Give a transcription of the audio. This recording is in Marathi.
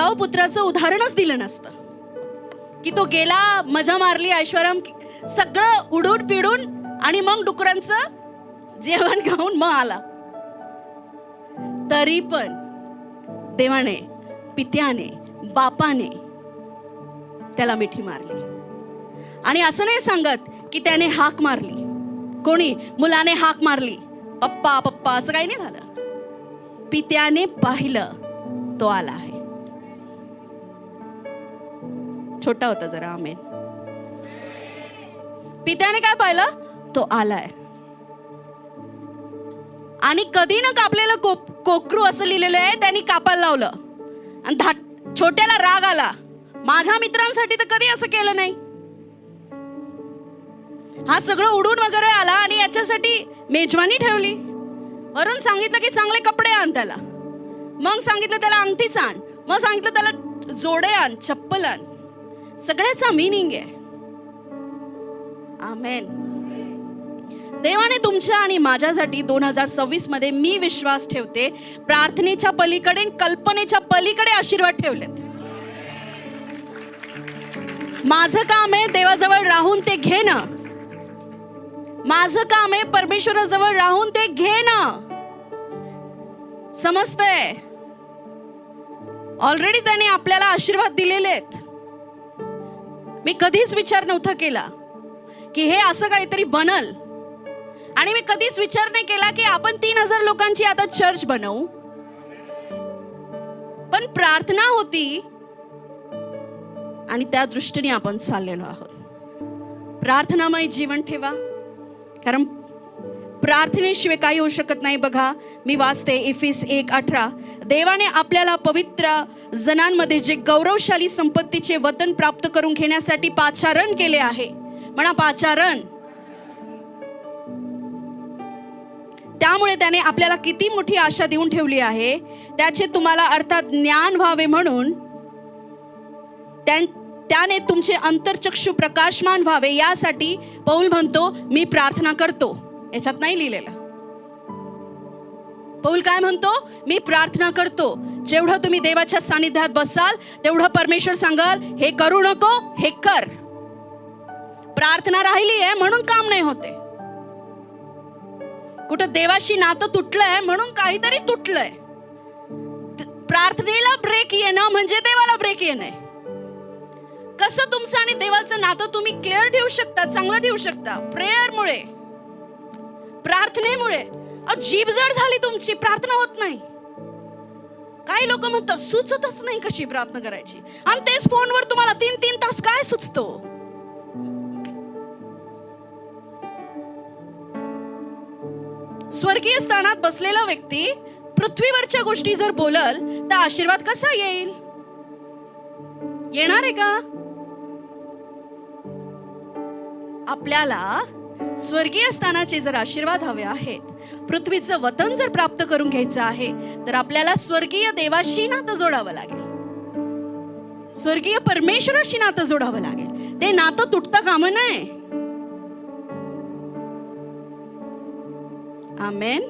आगाव पुत्राचं उदाहरणच दिलं नसतं. की तो गेला मजा मारली ऐश्वर्याम सगळं उडून पिडून आणि मग डुकरांचं जेवण खाऊन मग आला. तरी पण देवाने पित्याने बापाने त्याला मिठी मारली. आणि असं नाही सांगत की त्याने हाक मारली. कोणी? मुलाने हाक मारली. पप्पा पप्पा असं काही नाही झालं. पित्याने पाहिलं तो आला आहे. छोटा होता जरा आमेन. पित्याने काय पाहिलं? तो आलाय. आणि कधी न कापलेलं कोप कोकरू असं लिहिलेलं आहे त्यांनी कापायला लावलं. आणि धाट छोट्याला राग आला. माझ्या मित्रांसाठी तर कधी असं केलं नाही. हा सगळं उडून वगैरे आला आणि याच्यासाठी मेजवानी ठेवली. वरून सांगितलं की चांगले कपडे आण त्याला. मग सांगितलं त्याला अंगठीच आण. मग सांगितलं त्याला जोडे आण चप्पल आण. सगळ्याचा मिनिंग आहे. आमेन देवाने तुमच्या आणि माझ्यासाठी दोन हजार सव्वीसमध्ये मी विश्वास ठेवते प्रार्थनेच्या पलीकडे कल्पनेच्या पलीकडे आशीर्वाद ठेवलेत. माझं काम आहे देवाजवळ राहून ते घेणं. माझं काम आहे परमेश्वराजवळ राहून ते घेणं. समजतंय? ऑलरेडी त्याने आपल्याला आशीर्वाद दिलेले आहेत. मी कधीच विचार नव्हता केला की हे असं काहीतरी बनल. आणि मी कधीच विचार नाही केला की आपण तीन हजार लोकांची आता चर्च बनवू. पण प्रार्थना होती. आणि त्या दृष्टीने आपण चाललेलो आहोत. प्रार्थनामय जीवन ठेवा. कारण प्रार्थनेशिवाय काही होऊ शकत नाही बघा. मी वाचते इफिस एक अठरा. देवाने आपल्याला पवित्र जणांमध्ये जे गौरवशाली संपत्तीचे वतन प्राप्त करून घेण्यासाठी पाचारण केले आहे. म्हणा पाचारण. त्यामुळे त्याने आपल्याला किती मोठी आशा देऊन ठेवली आहे? त्याचे तुम्हाला अर्थात ज्ञान व्हावे म्हणून त्याने तुमचे अंतरचक्षु प्रकाशमान व्हावे यासाठी पौल म्हणतो मी प्रार्थना करतो. याच्यात नाही लिहिलेलं. पौल काय म्हणतो? मी प्रार्थना करतो. जेवढं तुम्ही देवाच्या सानिध्यात बसाल तेवढं परमेश्वर सांगाल हे करू नको हे कर. प्रार्थना राहिली आहे म्हणून काम नाही होते. कुठं देवाशी नातं तुटलंय म्हणून काहीतरी तुटलंय. प्रार्थनेला ब्रेक येणं म्हणजे देवाला ब्रेक येणं. कसं तुमचं आणि देवाचं नातं तुम्ही क्लिअर ठेवू शकता चांगलं ठेवू शकता? प्रेयरमुळे प्रार्थनेमुळे. जीभ जड झाली तुमची प्रार्थना होत नाही. काही लोक म्हणतात सुचतच नाही कशी प्रार्थना करायची. आणि तेच फोनवर तुम्हाला तीन तीन तास काय सुचतो? स्वर्गीय स्थानात बसलेला व्यक्ती पृथ्वीवरच्या गोष्टी जर बोलल तर आशीर्वाद कसा येईल? येणार आहे का? आपल्याला स्वर्गीय स्थानाचे जर आशीर्वाद हवे आहेत पृथ्वीचं वतन जर प्राप्त करून घ्यायचं आहे तर आपल्याला स्वर्गीय देवाशी नातं जोडावं लागेल. स्वर्गीय परमेश्वराशी नातं जोडावं लागेल. ते नातं तुटता काम नाही. आमेन.